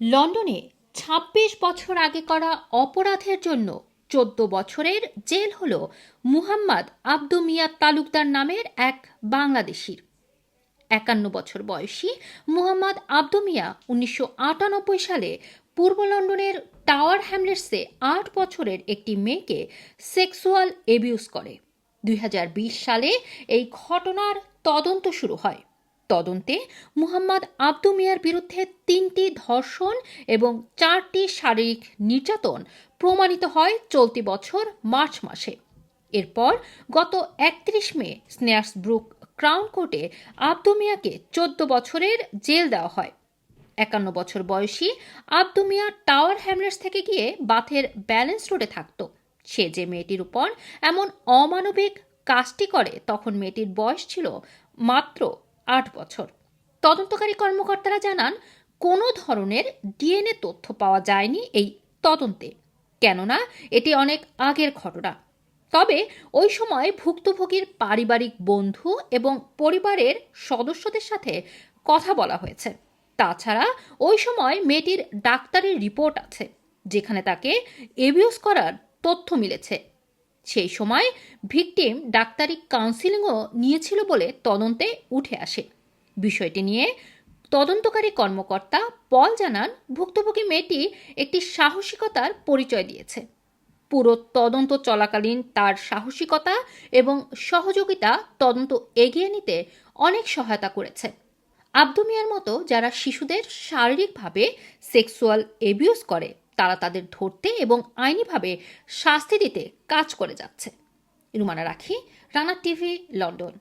লন্ডনে ২৬ বছর আগে করা অপরাধের জন্য চোদ্দ বছরের জেল হল মুহাম্মদ আব্দু মিয়া তালুকদার নামের এক বাংলাদেশির। একান্ন বছর বয়সী মুহাম্মদ আব্দু মিয়া উনিশশো আটানব্বই সালে পূর্ব লন্ডনের টাওয়ার হ্যামলেটসে আট বছরের একটি মেয়েকে সেক্সুয়াল এবিউজ করে। দুই হাজার বিশ সালে এই ঘটনার তদন্ত শুরু হয়। তদন্তে মুহাম্মদ আব্দু মিয়ার বিরুদ্ধে তিনটি ধর্ষণ এবং চারটি শারীরিক নির্যাতন প্রমাণিত হয় চলতি বছর মার্চ মাসে। এরপর গত একত্রিশ মে স্নেয়ার্স ব্রুক ক্রাউন কোর্টে আব্দু মিয়াকে চোদ্দ বছরের জেল দেওয়া হয়। একান্ন বছর বয়সী আব্দু মিয়া টাওয়ার হ্যামলেটস থেকে গিয়ে বাথের ব্যালেন্স রোডে থাকতো। সে যে মেয়েটির উপর এমন অমানবিক কাজটি করে, তখন মেয়েটির বয়স ছিল মাত্র আট বছর। তদন্তকারী কর্মকর্তারা জানান, কোনো ধরনের ডিএনএ তথ্য পাওয়া যায়নি এই তদন্তে। কেননা, এটি অনেক আগের ঘটনা। তবে, ওই সময় ভুক্তভোগীর পারিবারিক বন্ধু এবং পরিবারের সদস্যদের সাথে কথা বলা হয়েছে। তাছাড়া, ওই সময় মেয়েটির ডাক্তারের রিপোর্ট আছে, যেখানে তাকে এবিউজ করার তথ্য মিলেছে। সেই সময় ভিকটিম ডাক্তারি কাউন্সিলিংও নিয়েছিল বলে তদন্তে উঠে আসে। বিষয়টি নিয়ে তদন্তকারী কর্মকর্তা পল জানান, ভুক্তভোগী মেয়েটি একটি সাহসিকতার পরিচয় দিয়েছে। পুরো তদন্ত চলাকালীন তার সাহসিকতা এবং সহযোগিতা তদন্ত এগিয়ে নিতে অনেক সহায়তা করেছে। আব্দু মিয়ার মতো যারা শিশুদের শারীরিকভাবে সেক্সুয়াল এবিউজ করে তারা তাদের ধরতে এবং আইনিভাবে শাস্তি দিতে কাজ করে যাচ্ছে। রুমানা রাখি, রানা টিভি, লন্ডন।